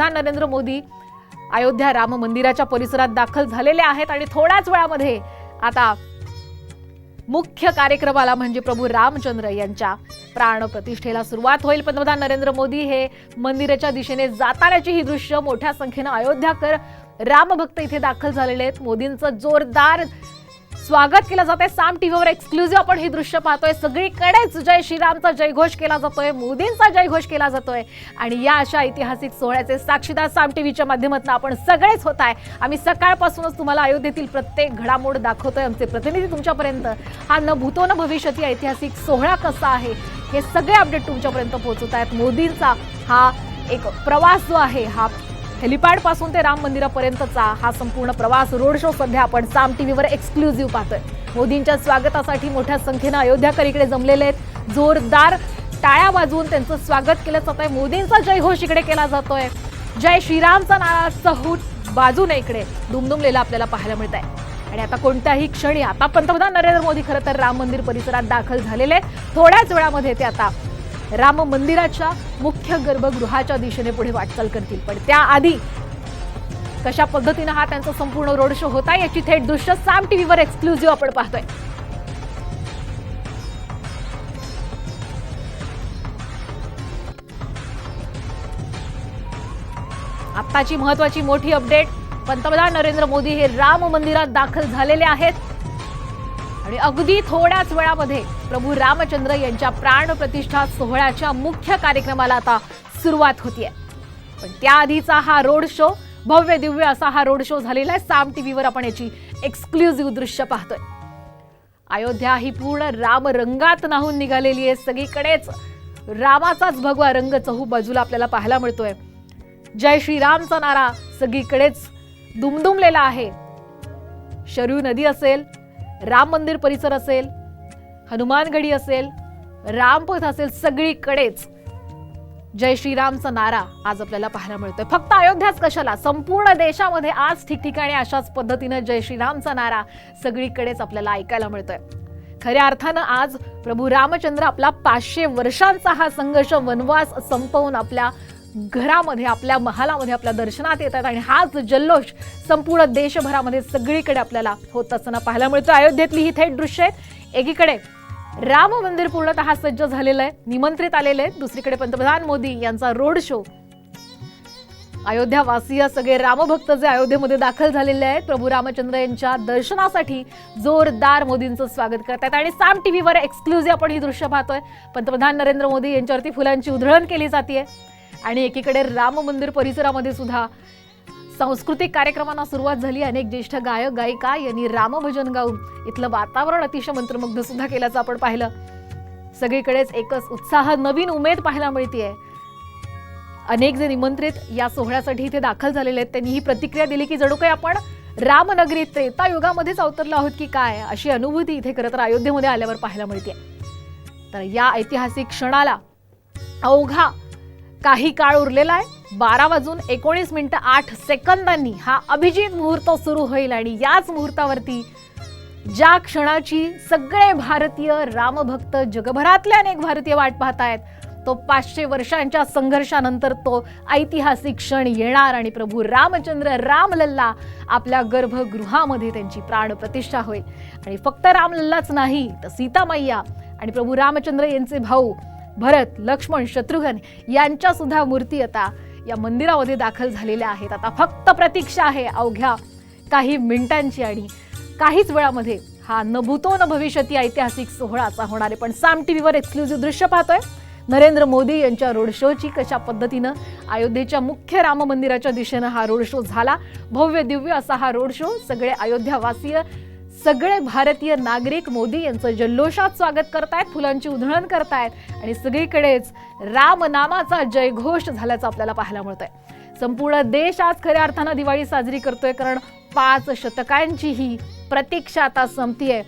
पंतप्रधान नरेंद्र मोदी अयोध्या राम मंदिराच्या परिसरात दाखल झालेले आहेत आणि थोड्याच वेळामध्ये आता मुख्य कार्यक्रमाला म्हणजे प्रभू रामचंद्र यांच्या प्राण प्रतिष्ठेला सुरुवात होईल. पंतप्रधान नरेंद्र मोदी हे मंदिराच्या दिशेने जातानाची ही दृश्य मोठ्या संख्येनं अयोध्याकर रामभक्त इथे दाखल झालेले आहेत. मोदींचं जोरदार स्वागत केलं जात आहे साम टीव्हीवर एक्सक्लुझिव्ह आपण ही दृश्य पाहतोय. सगळीकडेच जय श्रीरामचा जयघोष केला जातोय. मोदींचा जयघोष केला जातोय. आणि या अशा ऐतिहासिक सोहळ्याचे साक्षीदार साम टीव्हीच्या माध्यमातून आपण सगळेच होत आहे. आम्ही सकाळपासूनच तुम्हाला अयोध्येतील प्रत्येक घडामोड दाखवतोय. आमचे प्रतिनिधी तुमच्यापर्यंत. हा न भूतो न भविष्यती ऐतिहासिक सोहळा कसा आहे? हे सगळे अपडेट तुमच्यापर्यंत पोहोचवत आहेत मोदींचा हा एक प्रवास जो आहे हा हेलिपॅडपासून ते राम मंदिरापर्यंतचा हा संपूर्ण प्रवास रोड शो सध्या आपण साम टीव्हीवर एक्सक्लुझिव्ह पाहतोय. मोदींच्या स्वागतासाठी मोठ्या संख्येनं अयोध्याकरीकडे जमलेले आहेत. जोरदार टाळ्या वाजवून त्यांचं स्वागत केलं जात आहे मोदींचा जयघोष इकडे केला जातोय. जय श्रीरामचा नारा चहूट बाजूने इकडे दुमदुमलेला आपल्याला पाहायला मिळत आहे आणि आता कोणत्याही क्षणी आता पंतप्रधान नरेंद्र मोदी खरं तर राम मंदिर परिसरात दाखल झालेले थोड्याच वेळामध्ये ते आता राम मंदिराच्या मुख्य गर्भगृहाच्या दिशेने पुढे वाटचाल करतील. पण त्याआधी कशा पद्धतीनं हा त्यांचा संपूर्ण रोड शो होता याची थेट दृश्य साम टीव्हीवर एक्सक्लुझिव्ह आपण पाहतोय. आत्ताची महत्वाची मोठी अपडेट पंतप्रधान नरेंद्र मोदी हे राम मंदिरात दाखल झालेले आहेत. आणि अगदी थोड्याच वेळामध्ये प्रभू रामचंद्र यांच्या प्राण प्रतिष्ठा सोहळ्याच्या मुख्य कार्यक्रमाला आता सुरुवात होतीये. पण त्याआधीचा हा रोड शो भव्य दिव्य असा हा रोड शो झालेला आहे. साम टीव्हीवर आपण याची एक्सक्लुझिव्ह दृश्य पाहतोय. अयोध्या ही पूर्ण राम रंगात नाहून निघालेली आहे. सगळीकडेच रामाचाच भगवा रंग चहू बाजूला आपल्याला पाहायला मिळतोय. जय श्रीरामचा नारा सगळीकडेच दुमदुमलेला आहे. शरू नदी असेल राम मंदिर परिसर असेल हनुमानगडी असेल रामपथ असेल सगळीकडेच जय श्रीरामचा नारा आज आपल्याला पाहायला मिळतोय. फक्त अयोध्याच कशाला? संपूर्ण देशामध्ये आज ठिकठिकाणी अशाच पद्धतीनं जय श्रीरामचा नारा सगळीकडेच आपल्याला ऐकायला मिळतोय. खऱ्या अर्थानं आज प्रभू रामचंद्र आपला पाचशे वर्षांचा हा संघर्ष वनवास संपवून आपल्या घरामध्ये आपल्या महालामध्ये आपल्या दर्शनात येतात आणि हाच जल्लोष संपूर्ण देशभरामध्ये सगळीकडे आपल्याला होत असताना पाहायला मिळतो. अयोध्येतली ही थेट दृश्य आहेत एकीकडे राम मंदिर पूर्णतः सज्ज झालेलं आहे निमंत्रित आलेले आहेत दुसरीकडे पंतप्रधान मोदी यांचा रोड शो. अयोध्यावासीय सगळे रामभक्त जे अयोध्येमध्ये दाखल झालेले आहेत प्रभू रामचंद्र यांच्या दर्शनासाठी जोरदार मोदींचं स्वागत करतायत आणि साम टीव्हीवर एक्सक्लुझिव्ह आपण ही दृश्य पाहतोय. पंतप्रधान नरेंद्र मोदी यांच्यावरती फुलांची उधळण केली जाते आणि एकीकडे राम मंदिर परिसरामध्ये सुद्धा सांस्कृतिक कार्यक्रमांना सुरुवात झाली. अनेक ज्येष्ठ गायक गायिका यांनी रामभजन गाऊन इथलं वातावरण अतिशय मंत्रमुग्ध सुद्धा केल्याचं आपण पाहिलं. सगळीकडेच एकच उत्साह नवीन उमेद पाहायला मिळतीये. अनेक जे निमंत्रित या सोहळ्यासाठी इथे दाखल झालेले आहेत त्यांनी ही प्रतिक्रिया दिली की जणू काही आपण रामनगरीत त्रेता युगामध्येच अवतरलो आहोत की काय? अशी अनुभूती इथे खरं तर अयोध्येमध्ये आल्यावर पाहायला मिळते तर या ऐतिहासिक क्षणाला अवघा काही काळ उरलेला आहे. बारा वाजून एकोणीस मिनिटं आठ सेकंदांनी हा अभिजित मुहूर्त सुरू होईल आणि याच मुहूर्तावरती ज्या क्षणाची सगळे भारतीय रामभक्त जगभरातले अनेक भारतीय वाट पाहतायत तो पाचशे वर्षांच्या संघर्षानंतर तो ऐतिहासिक क्षण येणार आणि प्रभू रामचंद्र रामलल्ला आपल्या गर्भगृहामध्ये त्यांची प्राण प्रतिष्ठा होईल. आणि फक्त रामलल्लाच नाही तर सीतामय्या आणि प्रभू रामचंद्र यांचे भाऊ भरत लक्ष्मण शत्रुघ्न यांच्या सुद्धा मूर्ती आता या मंदिरामध्ये दाखल झालेल्या आहेत. आता फक्त प्रतीक्षा आहे अवघ्या काही मिनिटांची आणि काहीच वेळामध्ये हा नभूतो न भविष्यती ऐतिहासिक सोहळाचा होणार आहे. पण साम टी व्हीवर एक्सक्लुझिव्ह दृश्य पाहतोय. नरेंद्र मोदी यांच्या रोड शोची कशा पद्धतीनं अयोध्येच्या मुख्य राम मंदिराच्या दिशेनं हा रोड शो झाला. भव्य दिव्य असा हा रोड शो सगळे अयोध्यावासीय सगळे भारतीय नागरिक मोदी यांचं जल्लोषात स्वागत करतायत फुलांची उधळण करतायत आणि सगळीकडेच रामनामाचा जयघोष झाल्याचं आपल्याला पाहायला मिळत आहे संपूर्ण देश आज खऱ्या अर्थानं दिवाळी साजरी करतोय कारण पाच शतकांची ही प्रतीक्षा आता संपतीये.